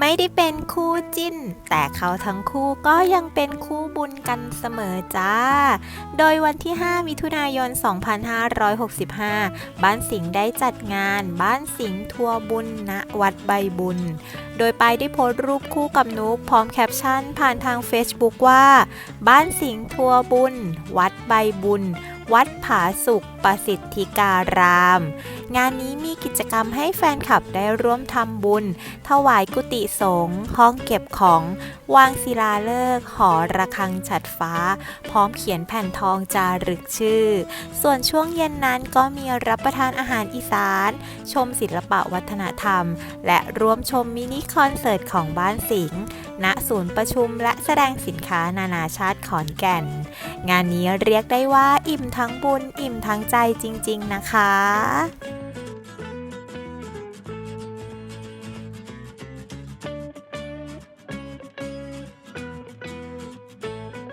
ไม่ได้เป็นคู่จิ้น แต่เขาทั้งคู่ก็ยังเป็นคู่บุญกันเสมอจ้า โดยวันที่ 5 มิถุนายน 2565 บ้านสิงห์ได้จัดงาน บ้านสิงห์ทัวร์บุญณวัดใบบุญ โดยไปได้โพสต์รูปคู่กับนุกพร้อมแคปชั่นผ่านทาง Facebook ว่า บ้านสิงห์ทัวร์บุญ วัดใบบุญ วัดผาสุกประสิทธิการาม งานนี้มีกิจกรรมให้แฟนคลับได้ร่วมทำบุญ ถวายกุฏิสงฆ์ห้องเก็บของ วางศิลาฤกษ์หอระฆังฉัดฟ้า พร้อมเขียนแผ่นทองจารึกชื่อ ส่วนช่วงเย็นนั้นก็มีรับประทานอาหารอีสาน ชมศิลปะวัฒนธรรม และร่วมชมมินิคอนเสิร์ตของบ้านสิงห์ ณศูนย์ประชุมและแสดงสินค้านานาชาติขอนแก่น งานนี้เรียกได้ว่าอิ่มทั้งบุญ อิ่มทั้งใจจริง ๆ นะคะ